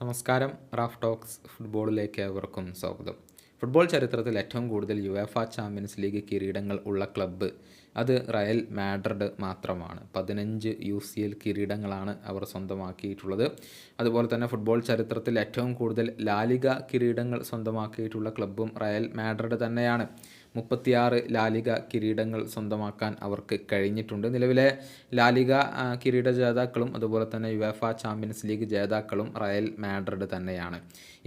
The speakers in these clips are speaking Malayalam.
നമസ്കാരം റാഫ് ടോക്സ് ഫുട്ബോളിലേക്ക് ഏവർക്കും സ്വാഗതം. ഫുട്ബോൾ ചരിത്രത്തിൽ ഏറ്റവും കൂടുതൽ യുവേഫ ചാമ്പ്യൻസ് ലീഗ് കിരീടങ്ങൾ ഉള്ള ക്ലബ്ബ് അത് റയൽ മാഡ്രിഡ് മാത്രമാണ്. പതിനഞ്ച് യു സി എൽ കിരീടങ്ങളാണ് അവർ സ്വന്തമാക്കിയിട്ടുള്ളത്. അതുപോലെ തന്നെ ഫുട്ബോൾ ചരിത്രത്തിൽ ഏറ്റവും കൂടുതൽ ലാലിക കിരീടങ്ങൾ സ്വന്തമാക്കിയിട്ടുള്ള ക്ലബ്ബും റയൽ മാഡ്രിഡ് തന്നെയാണ്. മുപ്പത്തിയാറ് ലാലിക കിരീടങ്ങൾ സ്വന്തമാക്കാൻ അവർക്ക് കഴിഞ്ഞിട്ടുണ്ട്. നിലവിലെ ലാലിക കിരീട ജേതാക്കളും അതുപോലെ തന്നെ യുവേഫ ചാമ്പ്യൻസ് ലീഗ് ജേതാക്കളും റയൽ മാഡ്രിഡ് തന്നെയാണ്.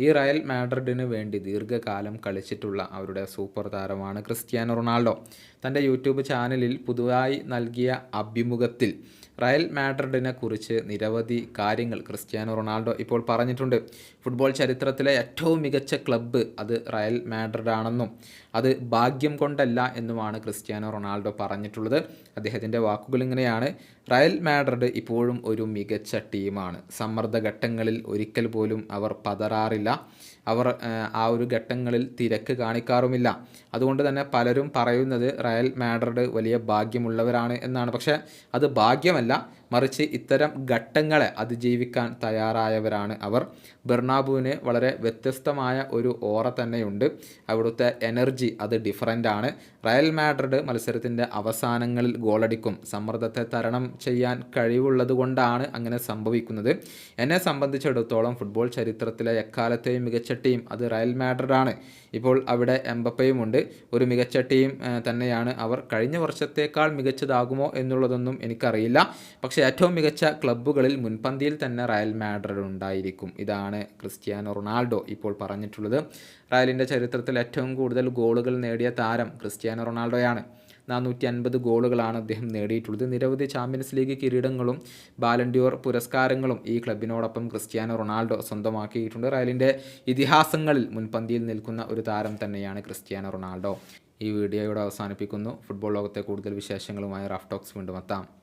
ഈ റയൽ മാഡ്രിഡിന് വേണ്ടി ദീർഘകാലം കളിച്ചിട്ടുള്ള അവരുടെ സൂപ്പർ താരമാണ് ക്രിസ്ത്യാനോ റൊണാൾഡോ. തന്റെ യൂട്യൂബ് ചാനലിൽ പുതുതായി നൽകിയ അഭിമുഖത്തിൽ റയൽ മാഡ്രിഡിനെ കുറിച്ച് നിരവധി കാര്യങ്ങൾ ക്രിസ്ത്യാനോ റൊണാൾഡോ ഇപ്പോൾ പറഞ്ഞിട്ടുണ്ട്. ഫുട്ബോൾ ചരിത്രത്തിലെ ഏറ്റവും മികച്ച ക്ലബ്ബ് അത് റയൽ മാഡ്രിഡ് ആണെന്നും അത് ഭാഗ്യം കൊണ്ടല്ല എന്നുമാണ് ക്രിസ്ത്യാനോ റൊണാൾഡോ പറഞ്ഞിട്ടുള്ളത്. അദ്ദേഹത്തിന്റെ വാക്കുകൾ ഇങ്ങനെയാണ്. റയൽ മാഡ്രിഡ് ഇപ്പോഴും ഒരു മികച്ച ടീമാണ്. സമ്മർദ്ദ ഘട്ടങ്ങളിൽ ഒരിക്കൽ പോലും അവർ പതറാറില്ല. അവർ ആ, ഒരു ഘട്ടങ്ങളിൽ തിരക്ക് കാണിക്കാറുമില്ല. അതുകൊണ്ട് തന്നെ പലരും പറയുന്നത് റയൽ മാഡ്രിഡ് വലിയ ഭാഗ്യമുള്ളവരാണ് എന്നാണ്. പക്ഷേ അത് ഭാഗ്യമല്ല. മറിച്ച് ഇത്തരം ഘട്ടങ്ങളെ അതിജീവിക്കാൻ തയ്യാറായവരാണ് അവർ. ബെർണാബുവിന് വളരെ വ്യത്യസ്തമായ ഒരു ഓറ തന്നെയുണ്ട്. അവിടുത്തെ എനർജി അത് ഡിഫറന്റ് ആണ് റയൽ മാഡ്രിഡ് മത്സരത്തിന്റെ അവസാനങ്ങളിൽ ഗോളടിക്കും. സമ്മർദ്ദത്തെ തരണം ചെയ്യാൻ കഴിവുള്ളത് കൊണ്ടാണ് അങ്ങനെ സംഭവിക്കുന്നത്. എന്നെ സംബന്ധിച്ചിടത്തോളം ഫുട്ബോൾ ചരിത്രത്തിലെ എക്കാലത്തെയും മികച്ച ടീം അത് റയൽ മാഡ്രിഡ് ആണ് ഇപ്പോൾ അവിടെ എംബപ്പയുമുണ്ട്. ഒരു മികച്ച ടീം തന്നെയാണ് അവർ. കഴിഞ്ഞ വർഷത്തേക്കാൾ മികച്ചതാകുമോ എന്നുള്ളതൊന്നും എനിക്കറിയില്ല. പക്ഷേ ഏറ്റവും മികച്ച ക്ലബ്ബുകളിൽ മുൻപന്തിയിൽ തന്നെ റയൽ മാഡ്രിഡ് ഉണ്ടായിരിക്കും. ഇതാണ് ക്രിസ്ത്യാനോ റൊണാൾഡോ ഇപ്പോൾ പറഞ്ഞിട്ടുള്ളത്. റയലിന്റെ ചരിത്രത്തിൽ ഏറ്റവും കൂടുതൽ ഗോളുകൾ നേടിയ താരം ക്രിസ്ത്യാനോ റൊണാൾഡോയാണ്. നാനൂറ്റി അൻപത് ഗോളുകളാണ് അദ്ദേഹം നേടിയിട്ടുള്ളത്. നിരവധി ചാമ്പ്യൻസ് ലീഗ് കിരീടങ്ങളും ബാലൻഡിയോർ പുരസ്കാരങ്ങളും ഈ ക്ലബിനോടൊപ്പം ക്രിസ്ത്യാനോ റൊണാൾഡോ സ്വന്തമാക്കിയിട്ടുണ്ട്. റയലിന്റെ ഇതിഹാസങ്ങളിൽ മുൻപന്തിയിൽ നിൽക്കുന്ന ഒരു താരം തന്നെയാണ് ക്രിസ്ത്യാനോ റൊണാൾഡോ. ഈ വീഡിയോയോട് അവസാനിപ്പിക്കുന്നു. ഫുട്ബോൾ ലോകത്തെ കൂടുതൽ വിശേഷങ്ങളുമായി റാഫ് ടോക്സ് വീണ്ടും എത്താം.